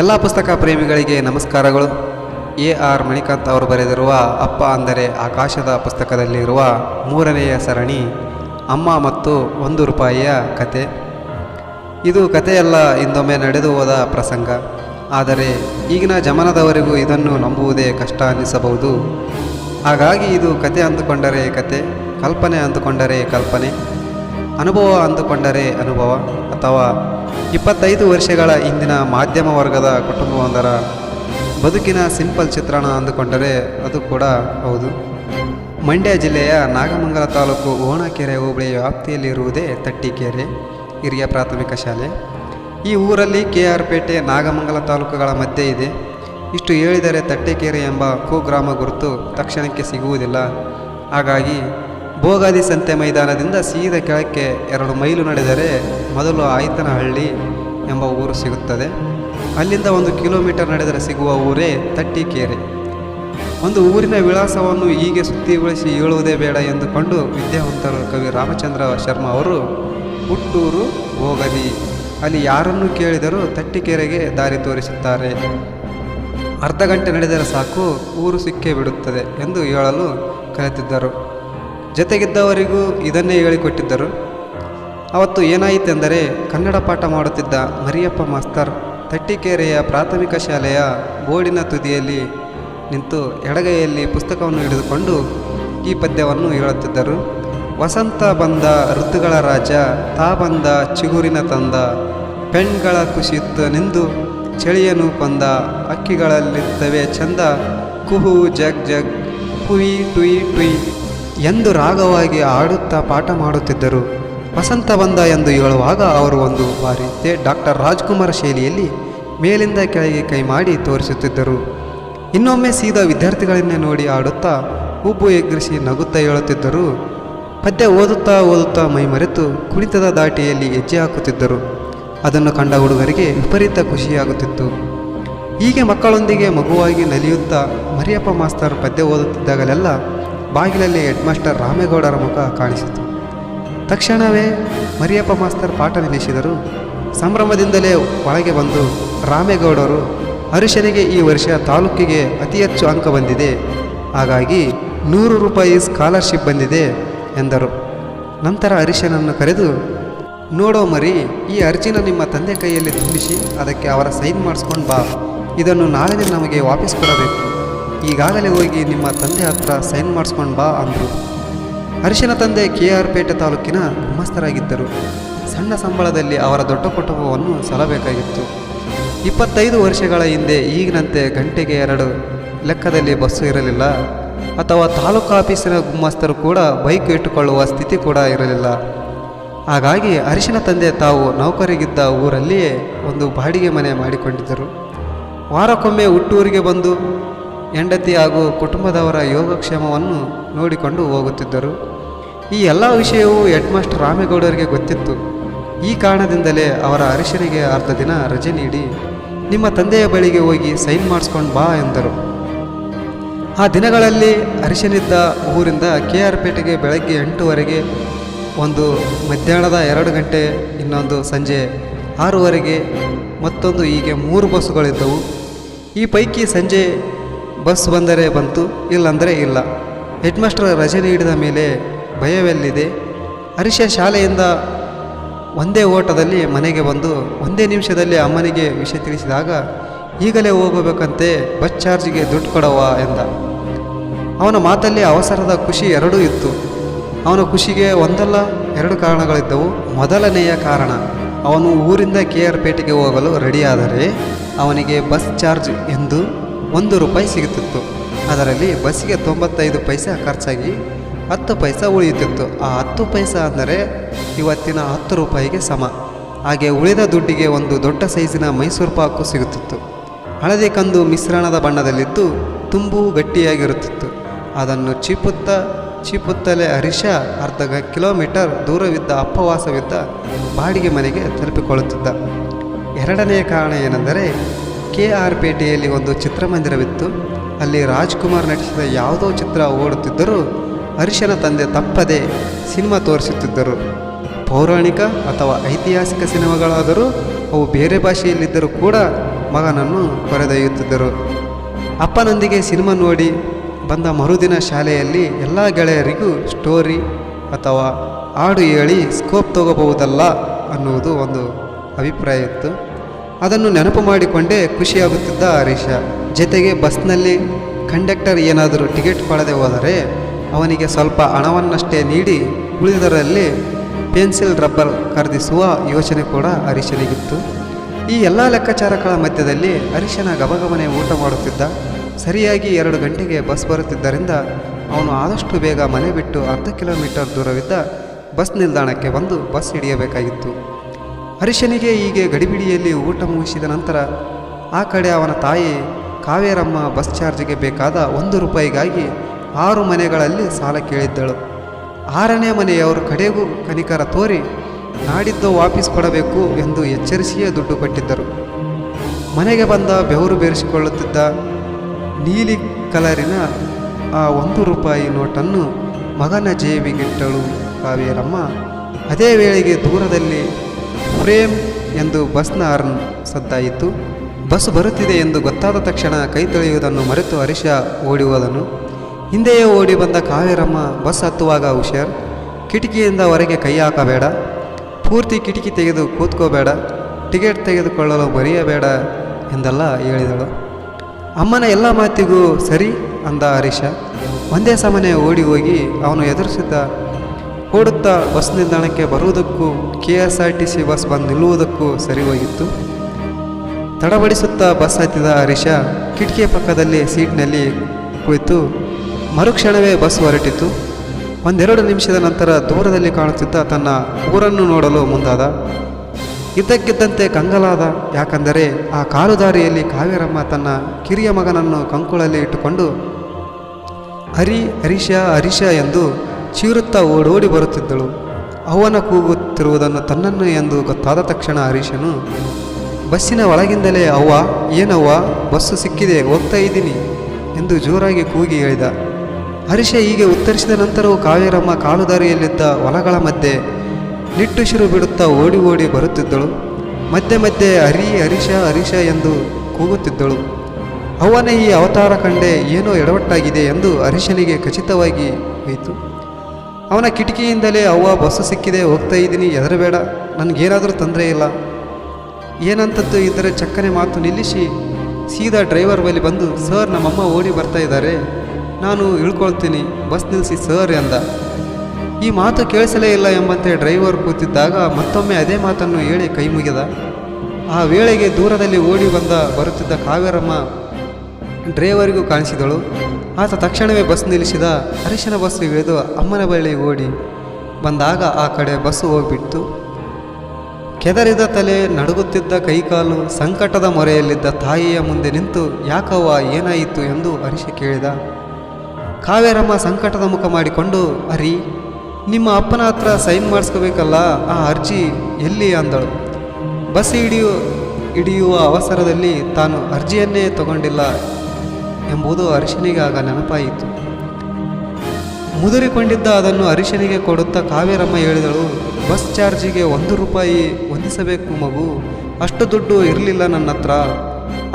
ಎಲ್ಲ ಪುಸ್ತಕ ಪ್ರೇಮಿಗಳಿಗೆ ನಮಸ್ಕಾರಗಳು. ಎ ಆರ್ ಮಣಿಕಾಂತ್ ಅವರು ಬರೆದಿರುವ ಅಪ್ಪ ಅಂದರೆ ಆಕಾಶದ ಪುಸ್ತಕದಲ್ಲಿರುವ ಮೂರನೆಯ ಸರಣಿ ಅಮ್ಮ ಮತ್ತು ಒಂದು ರೂಪಾಯಿಯ ಕತೆ. ಇದು ಕಥೆಯಲ್ಲ, ಇಂದೊಮ್ಮೆ ನಡೆದು ಹೋದ ಪ್ರಸಂಗ. ಆದರೆ ಈಗಿನ ಜಮನದವರೆಗೂ ಇದನ್ನು ನಂಬುವುದೇ ಕಷ್ಟ ಅನ್ನಿಸಬಹುದು. ಹಾಗಾಗಿ ಇದು ಕತೆ ಅಂದುಕೊಂಡರೆ ಕತೆ, ಕಲ್ಪನೆ ಅಂದುಕೊಂಡರೆ ಕಲ್ಪನೆ. ಅನುಭವ ಅಂದುಕೊಂಡರೆ ಅನುಭವ ಅಥವಾ ಇಪ್ಪತ್ತೈದು ವರ್ಷಗಳ ಹಿಂದಿನ ಮಾಧ್ಯಮ ವರ್ಗದ ಕುಟುಂಬವೊಂದರ ಬದುಕಿನ ಸಿಂಪಲ್ ಚಿತ್ರಣ ಅಂದುಕೊಂಡರೆ ಅದು ಕೂಡ ಹೌದು. ಮಂಡ್ಯ ಜಿಲ್ಲೆಯ ನಾಗಮಂಗಲ ತಾಲೂಕು ಓಣಕೆರೆ ಹೋಬಳಿ ವ್ಯಾಪ್ತಿಯಲ್ಲಿರುವುದೇ ತಟ್ಟಿಕೆರೆ ಹಿರಿಯ ಪ್ರಾಥಮಿಕ ಶಾಲೆ. ಈ ಊರಲ್ಲಿ ಕೆ ಆರ್ ಪೇಟೆ ನಾಗಮಂಗಲ ತಾಲೂಕುಗಳ ಮಧ್ಯೆ ಇದೆ. ಇಷ್ಟು ಹೇಳಿದರೆ ತಟ್ಟೆಕೆರೆ ಎಂಬ ಕುಗ್ರಾಮ ಗುರುತು ತಕ್ಷಣಕ್ಕೆ ಸಿಗುವುದಿಲ್ಲ. ಹಾಗಾಗಿ ಭೋಗಾದಿ ಸಂತೆ ಮೈದಾನದಿಂದ ಸೀದ ಕೆಳಕ್ಕೆ ಎರಡು ಮೈಲು ನಡೆದರೆ ಮೊದಲು ಆಯ್ತನಹಳ್ಳಿ ಎಂಬ ಊರು ಸಿಗುತ್ತದೆ. ಅಲ್ಲಿಂದ ಒಂದು ಕಿಲೋಮೀಟರ್ ನಡೆದರೆ ಸಿಗುವ ಊರೇ ತಟ್ಟಿಕೆರೆ. ಒಂದು ಊರಿನ ವಿಳಾಸವನ್ನು ಹೀಗೆ ಸುತ್ತಿಗೊಳಿಸಿ ಹೇಳುವುದೇ ಬೇಡ ಎಂದುಕೊಂಡು ವಿದ್ಯಾವಂತರು ಕವಿ ರಾಮಚಂದ್ರ ಶರ್ಮ ಅವರು, ಹುಟ್ಟೂರು ಭೋಗದಿ ಅಲ್ಲಿ ಯಾರನ್ನು ಕೇಳಿದರೂ ತಟ್ಟಿಕೆರೆಗೆ ದಾರಿ ತೋರಿಸುತ್ತಾರೆ. ಅರ್ಧ ಗಂಟೆ ನಡೆದರೆ ಸಾಕು, ಊರು ಸಿಕ್ಕೇ ಬಿಡುತ್ತದೆ ಎಂದು ಹೇಳಲು ಕಲಿತಿದ್ದರು ಜೊತೆಗಿದ್ದವರಿಗೂ ಇದನ್ನೇ ಹೇಳಿಕೊಟ್ಟಿದ್ದರು. ಅವತ್ತು ಏನಾಯಿತೆಂದರೆ ಕನ್ನಡ ಪಾಠ ಮಾಡುತ್ತಿದ್ದ ಮರಿಯಪ್ಪ ಮಾಸ್ತರ್ ತಟ್ಟಿಕೆರೆಯ ಪ್ರಾಥಮಿಕ ಶಾಲೆಯ ಬೋರ್ಡಿನ ತುದಿಯಲ್ಲಿ ನಿಂತು ಎಡಗೈಯಲ್ಲಿ ಪುಸ್ತಕವನ್ನು ಹಿಡಿದುಕೊಂಡು ಈ ಪದ್ಯವನ್ನು ಹೇಳುತ್ತಿದ್ದರು. ವಸಂತ ಬಂದ ಋತುಗಳ ರಾಜ, ತಾ ಬಂದ ಚಿಗುರಿನ ತಂದ, ಪೆಣ್ಗಳ ಕುಸಿಯುತ್ತ ನಿಂದು, ಚಳಿಯನು ಕೊಂದ ಅಕ್ಕಿಗಳಲ್ಲಿದ್ದವೆ ಚಂದ, ಕುಹು ಜಗ್ ಜಗ್ ಕುಯಿ ಟುಯಿ ಟುಯ್ ಎಂದು ರಾಗವಾಗಿ ಆಡುತ್ತಾ ಪಾಠ ಮಾಡುತ್ತಿದ್ದರು. ವಸಂತ ಬಂದ ಎಂದು ಹೇಳುವಾಗ ಅವರು ಒಂದು ಬಾರಿ ಡಾಕ್ಟರ್ ರಾಜ್ಕುಮಾರ್ ಶೈಲಿಯಲ್ಲಿ ಮೇಲಿಂದ ಕೆಳಗೆ ಕೈ ಮಾಡಿ ತೋರಿಸುತ್ತಿದ್ದರು. ಇನ್ನೊಮ್ಮೆ ಸೀದಾ ವಿದ್ಯಾರ್ಥಿಗಳನ್ನೇ ನೋಡಿ ಆಡುತ್ತಾ ಉಬ್ಬು ಎಗ್ರಿಸಿ ನಗುತ್ತಾ ಹೇಳುತ್ತಿದ್ದರು. ಪದ್ಯ ಓದುತ್ತಾ ಓದುತ್ತಾ ಮೈಮರೆತು ಕುಣಿತದ ದಾಟಿಯಲ್ಲಿ ಹೆಜ್ಜೆ ಹಾಕುತ್ತಿದ್ದರು. ಅದನ್ನು ಕಂಡ ಹುಡುಗರಿಗೆ ವಿಪರೀತ ಖುಷಿಯಾಗುತ್ತಿತ್ತು. ಹೀಗೆ ಮಕ್ಕಳೊಂದಿಗೆ ಮಗುವಾಗಿ ನಲಿಯುತ್ತಾ ಮರಿಯಪ್ಪ ಮಾಸ್ತರ್ ಪದ್ಯ ಓದುತ್ತಿದ್ದಾಗಲೆಲ್ಲ ಬಾಗಿಲಲ್ಲಿ ಹೆಡ್ ಮಾಸ್ಟರ್ ರಾಮೇಗೌಡರ ಮುಖ ಕಾಣಿಸಿತು. ತಕ್ಷಣವೇ ಮರಿಯಪ್ಪ ಮಾಸ್ತರ್ ಪಾಠ ನಿಲ್ಲಿಸಿದರು. ಸಂಭ್ರಮದಿಂದಲೇ ಒಳಗೆ ಬಂದು ರಾಮೇಗೌಡರು ಅರಿಶನಿಗೆ ಈ ವರ್ಷ ತಾಲೂಕಿಗೆ ಅತಿ ಹೆಚ್ಚು ಅಂಕ ಬಂದಿದೆ. ಹಾಗಾಗಿ ನೂರು ರೂಪಾಯಿ ಸ್ಕಾಲರ್ಶಿಪ್ ಬಂದಿದೆ ಎಂದರು. ನಂತರ ಅರಿಶನನ್ನು ಕರೆದು, ನೋಡೋ ಮರಿ, ಈ ಅರ್ಜಿನ ನಿಮ್ಮ ತಂದೆ ಕೈಯಲ್ಲಿ ತುಂಬಿಸಿ, ಅದಕ್ಕೆ ಅವರ ಸೈನ್ ಮಾಡಿಸ್ಕೊಂಡು ಬಾ. ಇದನ್ನು ನಾಳೆನೇ ನಮಗೆ ವಾಪಸ್ ಕೊಡಬೇಕು. ಈಗಾಗಲೇ ಹೋಗಿ ನಿಮ್ಮ ತಂದೆ ಹತ್ರ ಸೈನ್ ಮಾಡಿಸ್ಕೊಂಡು ಬಾ ಅಂದರು. ಹರ್ಷನ ತಂದೆ ಕೆ ಆರ್ ಪೇಟೆ ತಾಲೂಕಿನ ಗುಮ್ಮಸ್ಥರಾಗಿದ್ದರು ಸಣ್ಣ ಸಂಬಳದಲ್ಲಿ ಅವರ ದೊಡ್ಡ ಕುಟುಂಬವನ್ನು ಸಲಬೇಕಾಗಿತ್ತು. ಇಪ್ಪತ್ತೈದು ವರ್ಷಗಳ ಹಿಂದೆ ಈಗಿನಂತೆ ಗಂಟೆಗೆ ಎರಡು ಲೆಕ್ಕದಲ್ಲಿ ಬಸ್ಸು ಇರಲಿಲ್ಲ. ಅಥವಾ ತಾಲೂಕು ಆಫೀಸಿನ ಗುಮ್ಮಸ್ಥರು ಕೂಡ ಬೈಕ್ ಇಟ್ಟುಕೊಳ್ಳುವ ಸ್ಥಿತಿ ಕೂಡ ಇರಲಿಲ್ಲ. ಹಾಗಾಗಿ ಅರಿಶಿನ ತಂದೆ ತಾವು ನೌಕರಿಗಿದ್ದ ಊರಲ್ಲಿಯೇ ಒಂದು ಬಾಡಿಗೆ ಮನೆ ಮಾಡಿಕೊಂಡಿದ್ದರು. ವಾರಕ್ಕೊಮ್ಮೆ ಹುಟ್ಟೂರಿಗೆ ಬಂದು ಹೆಂಡತಿ ಹಾಗೂ ಕುಟುಂಬದವರ ಯೋಗಕ್ಷೇಮವನ್ನು ನೋಡಿಕೊಂಡು ಹೋಗುತ್ತಿದ್ದರು. ಈ ಎಲ್ಲ ವಿಷಯವೂ ಹೆಡ್ ಮಾಸ್ಟರ್ ರಾಮೇಗೌಡರಿಗೆ ಗೊತ್ತಿತ್ತು. ಈ ಕಾರಣದಿಂದಲೇ ಅವರ ಅರಿಶನಿಗೆ ಅರ್ಧ ದಿನ ರಜೆ ನೀಡಿ, ನಿಮ್ಮ ತಂದೆಯ ಬಳಿಗೆ ಹೋಗಿ ಸೈನ್ ಮಾಡಿಸ್ಕೊಂಡು ಬಾ ಎಂದರು. ಆ ದಿನಗಳಲ್ಲಿ ಅರಿಶನಿದ್ದ ಊರಿಂದ ಕೆ ಆರ್ ಪೇಟೆಗೆ ಬೆಳಗ್ಗೆ ಎಂಟುವರೆಗೆ ಒಂದು, ಮಧ್ಯಾಹ್ನದ ಎರಡು ಗಂಟೆ, ಇನ್ನೊಂದು ಸಂಜೆ ಆರೂವರೆಗೆ ಮತ್ತೊಂದು ಹೀಗೆ ಮೂರು ಬಸ್ಸುಗಳಿದ್ದವು. ಈ ಪೈಕಿ ಸಂಜೆ ಬಸ್ ಬಂದರೆ ಬಂತು, ಇಲ್ಲಂದರೆ ಇಲ್ಲ. ಹೆಡ್ ಮಾಸ್ಟರ್ ರಜೆ ನೀಡಿದ ಮೇಲೆ ಭಯವೆಲ್ಲಿದೆ? ಹರೀಶ ಶಾಲೆಯಿಂದ ಒಂದೇ ಓಟದಲ್ಲಿ ಮನೆಗೆ ಬಂದು ಒಂದೇ ನಿಮಿಷದಲ್ಲಿ ಅಮ್ಮನಿಗೆ ವಿಷಯ ತಿಳಿಸಿದಾಗ, ಈಗಲೇ ಹೋಗಬೇಕಂತೆ ಬಸ್ ಚಾರ್ಜಿಗೆ ದುಡ್ಡು ಕೊಡವ ಎಂದ. ಅವನ ಮಾತಲ್ಲಿ ಅವಸರದ ಖುಷಿ ಎರಡೂ ಇತ್ತು. ಅವನ ಖುಷಿಗೆ ಒಂದಲ್ಲ, ಎರಡು ಕಾರಣಗಳಿದ್ದವು. ಮೊದಲನೆಯ ಕಾರಣ, ಅವನು ಊರಿಂದ ಕೆ ಆರ್ ಪೇಟೆಗೆ ಹೋಗಲು ರೆಡಿಯಾದರೆ ಅವನಿಗೆ ಬಸ್ ಚಾರ್ಜ್ ಎಂದು ಒಂದು ರೂಪಾಯಿ ಸಿಗುತ್ತಿತ್ತು. ಅದರಲ್ಲಿ ಬಸ್ಸಿಗೆ ತೊಂಬತ್ತೈದು ಪೈಸೆ ಖರ್ಚಾಗಿ ಹತ್ತು ಪೈಸೆ ಉಳಿಯುತ್ತಿತ್ತು. ಆ ಹತ್ತು ಪೈಸಾ ಅಂದರೆ ಇವತ್ತಿನ ಹತ್ತು ರೂಪಾಯಿಗೆ ಸಮ. ಹಾಗೆ ಉಳಿದ ದುಡ್ಡಿಗೆ ಒಂದು ದೊಡ್ಡ ಸೈಜಿನ ಮೈಸೂರು ಪಾಕು ಸಿಗುತ್ತಿತ್ತು. ಹಳದಿ ಕಂದು ಮಿಶ್ರಣದ ಬಣ್ಣದಲ್ಲಿದ್ದು ತುಂಬು ಗಟ್ಟಿಯಾಗಿರುತ್ತಿತ್ತು. ಅದನ್ನು ಚೀಪುತ್ತಾ ಚೀಪುತ್ತಲೇ ಹರೀಶ ಅರ್ಧ ಕಿಲೋಮೀಟರ್ ದೂರವಿದ್ದ ಅಪ್ಪವಾಸವಿದ್ದ ಬಾಡಿಗೆ ಮನೆಗೆ ತಲುಪಿಕೊಳ್ಳುತ್ತಿದ್ದ. ಎರಡನೆಯ ಕಾರಣ ಏನೆಂದರೆ ಕೆ ಆರ್ ಪೇಟೆಯಲ್ಲಿ ಒಂದು ಚಿತ್ರಮಂದಿರವಿತ್ತು. ಅಲ್ಲಿ ರಾಜ್ಕುಮಾರ್ ನಟಿಸಿದ ಯಾವುದೋ ಚಿತ್ರ ಓಡುತ್ತಿದ್ದರೂ ಹರೀಶನ ತಂದೆ ತಪ್ಪದೆ ಸಿನಿಮಾ ತೋರಿಸುತ್ತಿದ್ದರು. ಪೌರಾಣಿಕ ಅಥವಾ ಐತಿಹಾಸಿಕ ಸಿನಿಮಾಗಳಾದರೂ ಅವು ಬೇರೆ ಭಾಷೆಯಲ್ಲಿದ್ದರೂ ಕೂಡ ಮಗನನ್ನು ಕರೆದೊಯ್ಯುತ್ತಿದ್ದರು. ಅಪ್ಪನೊಂದಿಗೆ ಸಿನಿಮಾ ನೋಡಿ ಬಂದ ಮರುದಿನ ಶಾಲೆಯಲ್ಲಿ ಎಲ್ಲ ಗೆಳೆಯರಿಗೂ ಸ್ಟೋರಿ ಅಥವಾ ಹಾಡು ಹೇಳಿ ಸ್ಕೋಪ್ ತಗೋಬಹುದಲ್ಲ ಅನ್ನುವುದು ಒಂದು ಅಭಿಪ್ರಾಯ ಇತ್ತು. ಅದನ್ನು ನೆನಪು ಮಾಡಿಕೊಂಡೇ ಖುಷಿಯಾಗುತ್ತಿದ್ದ ಹರೀಶ. ಜೊತೆಗೆ ಬಸ್ನಲ್ಲಿ ಕಂಡಕ್ಟರ್ ಏನಾದರೂ ಟಿಕೆಟ್ ಪಡೆದೇ ಹೋದರೆ ಅವನಿಗೆ ಸ್ವಲ್ಪ ಹಣವನ್ನಷ್ಟೇ ನೀಡಿ ಉಳಿದರಲ್ಲಿ ಪೆನ್ಸಿಲ್, ರಬ್ಬರ್ ಖರೀದಿಸುವ ಯೋಚನೆ ಕೂಡ ಹರೀಶನಿಗಿತ್ತು. ಈ ಎಲ್ಲ ಲೆಕ್ಕಾಚಾರಗಳ ಮಧ್ಯದಲ್ಲಿ ಹರೀಶನ ಗಬಗಬನೆ ಊಟ ಮಾಡುತ್ತಿದ್ದ. ಸರಿಯಾಗಿ ಎರಡು ಗಂಟೆಗೆ ಬಸ್ ಬರುತ್ತಿದ್ದರಿಂದ ಅವನು ಆದಷ್ಟು ಬೇಗ ಮನೆ ಬಿಟ್ಟು ಅರ್ಧ ಕಿಲೋಮೀಟರ್ ದೂರವಿದ್ದ ಬಸ್ ನಿಲ್ದಾಣಕ್ಕೆ ಬಂದು ಬಸ್ ಹಿಡಿಯಬೇಕಾಗಿತ್ತು. ಹರೀಶನಿಗೆ ಹೀಗೆ ಗಡಿಬಿಡಿಯಲ್ಲಿ ಊಟ ಮುಗಿಸಿದ ನಂತರ ಆ ಕಡೆ ಅವನ ತಾಯಿ ಕಾವೇರಮ್ಮ ಬಸ್ ಚಾರ್ಜ್ಗೆ ಬೇಕಾದ ಒಂದು ರೂಪಾಯಿಗಾಗಿ ಆರು ಮನೆಗಳಲ್ಲಿ ಸಾಲ ಕೇಳಿದ್ದಳು. ಆರನೇ ಮನೆಯವರು ಕಡೆಗೂ ಕನಿಕರ ತೋರಿ ನಾಡಿದ್ದು ವಾಪಸ್ ಕೊಡಬೇಕು ಎಂದು ಎಚ್ಚರಿಸಿಯೇ ದುಡ್ಡು ಕೊಟ್ಟಿದ್ದರು. ಮನೆಗೆ ಬಂದ ಬೆವರು ಬೇರಿಸಿಕೊಳ್ಳುತ್ತಿದ್ದ ನೀಲಿ ಕಲರಿನ ಆ ಒಂದು ರೂಪಾಯಿ ನೋಟನ್ನು ಮಗನ ಜೇಬಿಗಿಟ್ಟಳು ಕಾವೇರಮ್ಮ. ಅದೇ ವೇಳೆಗೆ ದೂರದಲ್ಲಿ ಫ್ರೇಮ್ ಎಂದು ಬಸ್ನ ಹಾರ್ನ್ ಸದ್ದಾಯಿತು. ಬಸ್ ಬರುತ್ತಿದೆ ಎಂದು ಗೊತ್ತಾದ ತಕ್ಷಣ ಕೈ ತೊಳೆಯುವುದನ್ನು ಮರೆತು ಹರೀಶ ಓಡಿ ಹೋದನು ಹಿಂದೆಯೇ ಓಡಿ ಬಂದ ಕಾವೇರಮ್ಮ ಬಸ್ ಹತ್ತುವಾಗ, ಹುಷಾರ್, ಕಿಟಕಿಯಿಂದ ಹೊರಗೆ ಕೈ ಹಾಕಬೇಡ. ಪೂರ್ತಿ ಕಿಟಕಿ ತೆಗೆದು ಕೂತ್ಕೋಬೇಡ. ಟಿಕೆಟ್ ತೆಗೆದುಕೊಳ್ಳಲು ಮರೆಯಬೇಡ ಎಂದೆಲ್ಲ ಹೇಳಿದಳು. ಅಮ್ಮನ ಎಲ್ಲ ಮಾತಿಗೂ ಸರಿ ಅಂದ ಹರೀಶ ಒಂದೇ ಸಮನೆ ಓಡಿ ಹೋಗಿ ಅವನು ಎದುರಿಸಿದ್ದ ಓಡುತ್ತಾ ಬಸ್ ನಿಲ್ದಾಣಕ್ಕೆ ಬರುವುದಕ್ಕೂ K S R T C bus ಬಂದು ನಿಲ್ಲುವುದಕ್ಕೂ ಸರಿ ಹೋಗಿತ್ತು ತಡಬಡಿಸುತ್ತಾ ಬಸ್ ಹತ್ತಿದ ಹರೀಶ ಕಿಟಕಿಯ ಪಕ್ಕದಲ್ಲಿ ಸೀಟ್ನಲ್ಲಿ ಕುಳಿತು ಮರುಕ್ಷಣವೇ ಬಸ್ ಹೊರಟಿತು. ಒಂದೆರಡು ನಿಮಿಷದ ನಂತರ ದೂರದಲ್ಲಿ ಕಾಣುತ್ತಿದ್ದ ತನ್ನ ಊರನ್ನು ನೋಡಲು ಮುಂದಾದ. ಇದ್ದಕ್ಕಿದ್ದಂತೆ ಕಂಗಲಾದ, ಯಾಕಂದರೆ ಆ ಕಾಲುದಾರಿಯಲ್ಲಿ ಕಾವೇರಮ್ಮ ತನ್ನ ಕಿರಿಯ ಮಗನನ್ನು ಕಂಕುಳಲ್ಲಿ ಇಟ್ಟುಕೊಂಡು ಹರಿ ಹರೀಶ ಹರೀಶ ಎಂದು ಚೀರುತ್ತಾ ಓಡೋಡಿ ಬರುತ್ತಿದ್ದಳು. ಅವನ ಕೂಗುತ್ತಿರುವುದನ್ನು ತನ್ನನ್ನು ಎಂದು ಗೊತ್ತಾದ ತಕ್ಷಣ ಹರೀಶನು, ಬಸ್ಸಿನ ಒಳಗಿಂದಲೇ ಅವ್ವ, ಏನವ್ವ, ಬಸ್ಸು ಸಿಕ್ಕಿದೆ, ಹೋಗ್ತಾ ಇದ್ದೀನಿ ಎಂದು ಜೋರಾಗಿ ಕೂಗಿ ಹೇಳಿದ. ಹರೀಶ ಹೀಗೆ ಉತ್ತರಿಸಿದ ನಂತರವೂ ಕಾವೇರಮ್ಮ ಕಾಲುದಾರಿಯಲ್ಲಿದ್ದ ಹೊಲಗಳ ಮಧ್ಯೆ ನಿಟ್ಟುಸಿರು ಬಿಡುತ್ತಾ ಓಡಿ ಓಡಿ ಬರುತ್ತಿದ್ದಳು. ಮಧ್ಯೆ ಮಧ್ಯೆ ಹರಿ, ಹರೀಶ ಹರೀಶ ಎಂದು ಕೂಗುತ್ತಿದ್ದಳು. ಅವನ ಈ ಅವತಾರ ಕಂಡೆ ಏನೋ ಎಡವಟ್ಟಾಗಿದೆ ಎಂದು ಹರೀಶನಿಗೆ ಖಚಿತವಾಗಿ ಹೋಯಿತು ಅವನ ಕಿಟಕಿಯಿಂದಲೇ ಅವ್ವ ಬಸ್ಸು ಸಿಕ್ಕಿದೆ, ಹೋಗ್ತಾ ಇದ್ದೀನಿ, ಹೆದರಬೇಡ, ನನಗೇನಾದರೂ ತೊಂದರೆ ಇಲ್ಲ. ಏನಂತದ್ದು ಇದ್ದರೆ ಚಕ್ಕನೆ ಮಾತು ನಿಲ್ಲಿಸಿ, ಸೀದಾ ಡ್ರೈವರ್ ಬಳಿ ಬಂದು, ಸರ್, ನಮ್ಮಮ್ಮ ಓಡಿ ಬರ್ತಾ ಇದ್ದಾರೆ. ನಾನು ಇಳ್ಕೊಳ್ತೀನಿ, ಬಸ್ ನಿಲ್ಲಿಸಿ ಸರ್ ಎಂದ. ಈ ಮಾತು ಕೇಳಿಸಲೇ ಇಲ್ಲ ಎಂಬಂತೆ ಡ್ರೈವರ್ ಕೂತಿದ್ದಾಗ ಮತ್ತೊಮ್ಮೆ ಅದೇ ಮಾತನ್ನು ಹೇಳಿ ಕೈ ಮುಗಿದ. ಆ ವೇಳೆಗೆ ದೂರದಲ್ಲಿ ಓಡಿ ಬಂದ ಬರುತ್ತಿದ್ದ ಕಾವೇರಮ್ಮ ಡ್ರೈವರಿಗೂ ಕಾಣಿಸಿದಳು. ಆತ ತಕ್ಷಣವೇ ಬಸ್ ನಿಲ್ಲಿಸಿದ, ಅರಿಶಿನ ಬಸ್ ಇಳಿದು ಅಮ್ಮನ ಬಳಿ ಓಡಿ. ಬಂದಾಗ ಆ ಕಡೆ ಬಸ್ಸು ಹೋಗ್ಬಿಟ್ಟು ಕೆದರಿದ ತಲೆ ನಡುಗುತ್ತಿದ್ದ ಕೈಕಾಲು, ಸಂಕಟದ ಮೊರೆಯಲ್ಲಿದ್ದ ತಾಯಿಯ ಮುಂದೆ ನಿಂತು, ಯಾಕವ್ವ, ಏನಾಯಿತು? ಎಂದು ಹರೀಶ ಕೇಳಿದ. ಕಾವೇರಮ್ಮ ಸಂಕಟದ ಮುಖ ಮಾಡಿಕೊಂಡು, ಅರಿ, ನಿಮ್ಮ ಅಪ್ಪನ ಹತ್ರ ಸೈನ್ ಮಾಡಿಸ್ಕೋಬೇಕಲ್ಲ, ಆ ಅರ್ಜಿ ಎಲ್ಲಿ? ಅಂದಳು. ಬಸ್ ಹಿಡಿಯು, ಹಿಡಿಯುವ ಅವಸರದಲ್ಲಿ ತಾನು ಅರ್ಜಿಯನ್ನೇ ತಗೊಂಡಿಲ್ಲ. ಎಂಬುದು ಅರಿಶಿನಿಗೆ ಆಗ ನೆನಪಾಯಿತು. ಮುದುರಿಕೊಂಡಿದ್ದ ಅದನ್ನು ಅರಿಶಿನಿಗೆ ಕೊಡುತ್ತಾ ಕಾವೇರಮ್ಮ ಹೇಳಿದಳು, ಬಸ್ ಚಾರ್ಜಿಗೆ ಒಂದು ರೂಪಾಯಿ ಹೊಂದಿಸಬೇಕು ಮಗು, ಅಷ್ಟು ದುಡ್ಡು ಇರಲಿಲ್ಲ ನನ್ನ ಹತ್ರ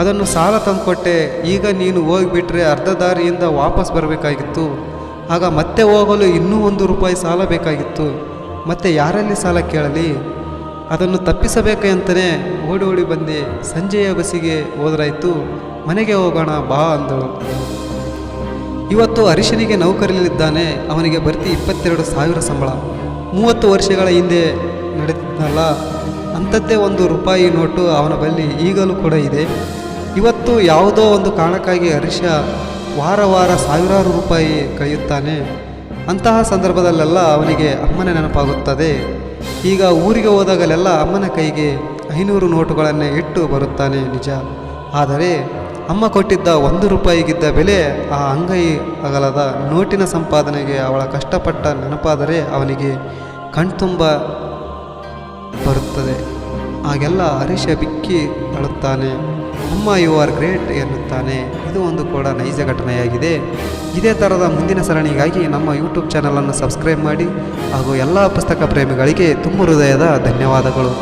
ಅದನ್ನು ಸಾಲ ತಂದುಕೊಟ್ಟೆ, ಈಗ ನೀನು ಹೋಗಿಬಿಟ್ರೆ ಅರ್ಧ ದಾರಿಯಿಂದ ವಾಪಸ್ ಬರಬೇಕಾಗಿತ್ತು. ಆಗ ಮತ್ತೆ ಹೋಗಲು ಇನ್ನೂ ಒಂದು ರೂಪಾಯಿ ಸಾಲ ಬೇಕಾಗಿತ್ತು. ಮತ್ತೆ ಯಾರಲ್ಲಿ ಸಾಲ ಕೇಳಲಿ? ಅದನ್ನು ತಪ್ಪಿಸಬೇಕಂತಲೇ ಓಡಿ ಓಡಿ ಬಂದೆ ಸಂಜೆಯ ಬಸ್ಸಿಗೆ ಹೋದ್ರಾಯ್ತು. ಮನೆಗೆ ಹೋಗೋಣ ಬಾ ಅಂದಳು. ಇವತ್ತು ಹರೀಶನಿಗೆ ನೌಕರಿಯಲ್ಲಿದ್ದಾನೆ ಅವನಿಗೆ ಬರ್ತಿ ಇಪ್ಪತ್ತೆರಡು ಸಾವಿರ ಸಂಬಳ. ಮೂವತ್ತು ವರ್ಷಗಳ ಹಿಂದೆ ನಡೆದಿದ್ದಲ್ಲ. ಅಂಥದ್ದೇ ಒಂದು ರೂಪಾಯಿ ನೋಟು ಅವನ ಬಳಿ ಈಗಲೂ ಕೂಡ ಇದೆ. ಇವತ್ತು ಯಾವುದೋ ಒಂದು ಕಾರಣಕ್ಕಾಗಿ ಹರೀಶ ವಾರ ವಾರ ಸಾವಿರಾರು ರೂಪಾಯಿ ಕಳೆಯುತ್ತಾನೆ. ಅಂತಹ ಸಂದರ್ಭದಲ್ಲೆಲ್ಲ ಅವನಿಗೆ ಅಮ್ಮನ ನೆನಪಾಗುತ್ತದೆ. ಈಗ ಊರಿಗೆ ಹೋದಾಗಲೆಲ್ಲ ಅಮ್ಮನ ಕೈಗೆ ಐನೂರು ನೋಟುಗಳನ್ನೇ ಇಟ್ಟು ಬರುತ್ತಾನೆ ನಿಜ. ಆದರೆ ಅಮ್ಮ ಕೊಟ್ಟಿದ್ದ ಒಂದು ರೂಪಾಯಿಗಿದ್ದ ಬೆಲೆ ಆ ಅಂಗೈ ಅಗಲದ ನೋಟಿನ ಸಂಪಾದನೆಗೆ ಅವಳ ಕಷ್ಟಪಟ್ಟ ನೆನಪಾದರೆ ಅವನಿಗೆ ಕಣ್ತುಂಬ ಬರುತ್ತದೆ. ಆಗೆಲ್ಲ ಹರೀಶ ಬಿಕ್ಕಿ ಅಳುತ್ತಾನೆ. ಅಮ್ಮ ಯು ಆರ್ ಗ್ರೇಟ್ ಎನ್ನುತ್ತಾನೆ. ಇದು ಒಂದು ಕೂಡ ನೈಜ ಘಟನೆಯಾಗಿದೆ. ಇದೇ ಥರದ ಮುಂದಿನ ಸರಣಿಗಾಗಿ ನಮ್ಮ ಯೂಟ್ಯೂಬ್ ಚಾನಲನ್ನು ಸಬ್ಸ್ಕ್ರೈಬ್ ಮಾಡಿ ಹಾಗೂ ಎಲ್ಲ ಪುಸ್ತಕ ಪ್ರೇಮಿಗಳಿಗೆ ತುಂಬ ಹೃದಯದ ಧನ್ಯವಾದಗಳು.